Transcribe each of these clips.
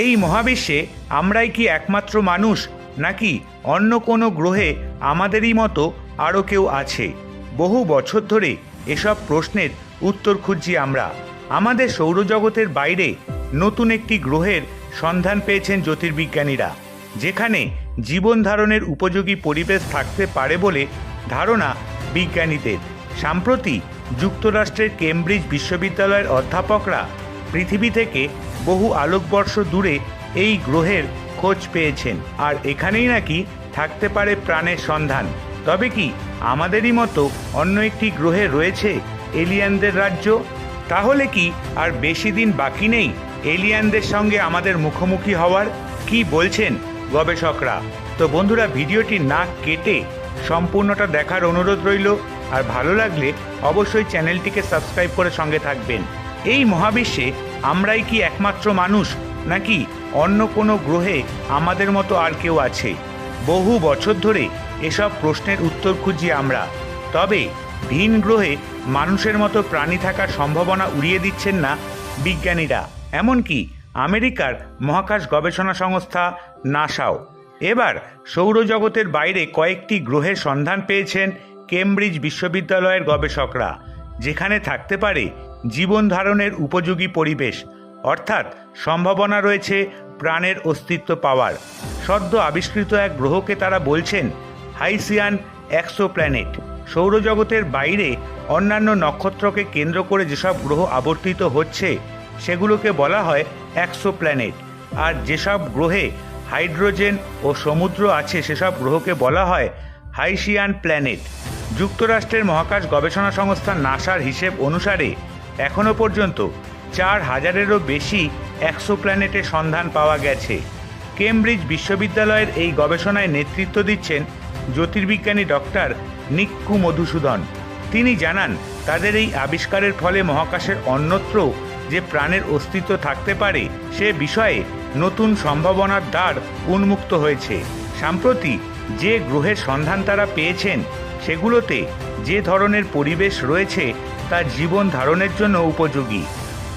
এই মহাবিশ্বে আমরাই কি একমাত্র মানুষ, নাকি অন্য কোনো গ্রহে আমাদেরই মতো আরও কেউ আছে? বহু বছর ধরে এসব প্রশ্নের উত্তর খুঁজছি আমরা। আমাদের সৌরজগতের বাইরে নতুন একটি গ্রহের সন্ধান পেয়েছেন জ্যোতির্বিজ্ঞানীরা, যেখানে জীবন ধারণের উপযোগী পরিবেশ থাকতে পারে বলে ধারণা বিজ্ঞানীদের। সাম্প্রতি যুক্তরাষ্ট্রের কেমব্রিজ বিশ্ববিদ্যালয়ের অধ্যাপকরা পৃথিবী থেকে বহু আলোকবর্ষ দূরে এই গ্রহের খোঁজ পেয়েছেন। আর এখানেই নাকি থাকতে পারে প্রাণের সন্ধান। তবে কি আমাদেরই মতো অন্য একটি গ্রহে রয়েছে এলিয়ানদের রাজ্য? তাহলে কি আর বেশি দিন বাকি নেই এলিয়ানদের সঙ্গে আমাদের মুখোমুখি হওয়ার? কি বলছেন গবেষকরা? তো বন্ধুরা, ভিডিওটি না কেটে সম্পূর্ণটা দেখার অনুরোধ রইল। আর ভালো লাগলে অবশ্যই চ্যানেলটিকে সাবস্ক্রাইব করে সঙ্গে থাকবেন। এই মহাবিশ্বে আমরাই কি একমাত্র মানুষ, নাকি অন্য কোনো গ্রহে আমাদের মতো আর কেউ আছে? বহু বছর ধরে এসব প্রশ্নের উত্তর খুঁজি আমরা। তবে ভিন গ্রহে মানুষের মতো প্রাণী থাকার সম্ভাবনা উড়িয়ে দিচ্ছেন না বিজ্ঞানীরা। এমনকি আমেরিকার মহাকাশ গবেষণা সংস্থা নাসাও। এবার সৌরজগতের বাইরে কয়েকটি গ্রহের সন্ধান পেয়েছেন কেমব্রিজ বিশ্ববিদ্যালয়ের গবেষকরা। যেখানে থাকতে পারে জীবন ধারণের উপযোগী পরিবেশ, অর্থাৎ সম্ভাবনা রয়েছে প্রাণের অস্তিত্ব পাওয়ার। সদ্য আবিষ্কৃত এক গ্রহকে তারা বলছেন হাইসিয়ান এক্সো প্ল্যানেট সৌরজগতের বাইরে অন্যান্য নক্ষত্রকে কেন্দ্র করে যেসব গ্রহ আবর্তিত হচ্ছে, সেগুলোকে বলা হয় এক্সো প্ল্যানেট আর যেসব গ্রহে হাইড্রোজেন ও সমুদ্র আছে, সেসব গ্রহকে বলা হয় হাইসিয়ান প্ল্যানেট। যুক্তরাষ্ট্রের মহাকাশ গবেষণা সংস্থা নাসার হিসেব অনুসারে এখনও পর্যন্ত চার হাজারেরও বেশি একশো প্ল্যানেটের সন্ধান পাওয়া গেছে। কেমব্রিজ বিশ্ববিদ্যালয়ের এই গবেষণায় নেতৃত্ব দিচ্ছেন জ্যোতির্বিজ্ঞানী ডক্টর নিক্কু মধুসূদন। তিনি জানান, তাদের এই আবিষ্কারের ফলে মহাকাশের অন্যত্র যে প্রাণের অস্তিত্ব থাকতে পারে, সে বিষয়ে নতুন সম্ভাবনার দ্বার উন্মুক্ত হয়েছে। সম্প্রতি যে গ্রহের সন্ধান তারা পেয়েছেন সেগুলোতে যে ধরনের পরিবেশ রয়েছে তা জীবন ধারণের জন্য উপযোগী।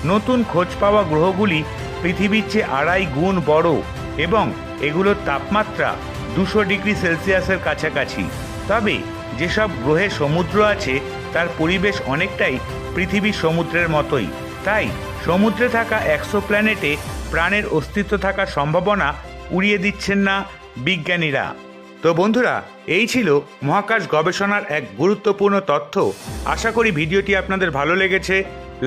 নতুন খোঁজ পাওয়া গ্রহগুলি পৃথিবীর চেয়ে আড়াই গুণ বড় এবং এগুলোর তাপমাত্রা দুশো ডিগ্রি সেলসিয়াসের কাছাকাছি। তবে যেসব গ্রহে সমুদ্র আছে, তার পরিবেশ অনেকটাই পৃথিবীর সমুদ্রের মতোই। তাই সমুদ্রে থাকা একশো প্ল্যানেটে প্রাণের অস্তিত্ব থাকার সম্ভাবনা উড়িয়ে দিচ্ছেন না বিজ্ঞানীরা। তো বন্ধুরা, এই ছিল মহাকাশ গবেষণার এক গুরুত্বপূর্ণ তথ্য। আশা করি ভিডিওটি আপনাদের ভালো লেগেছে।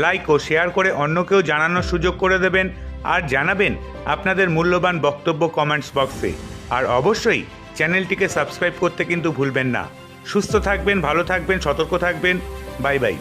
লাইক ও শেয়ার করে অন্যকেও জানানোর সুযোগ করে দেবেন আর জানাবেন আপনাদের মূল্যবান বক্তব্য কমেন্টস বক্সে। আর অবশ্যই চ্যানেলটিকে সাবস্ক্রাইব করতে কিন্তু ভুলবেন না। সুস্থ থাকবেন, ভালো থাকবেন, সতর্ক থাকবেন। Bye bye.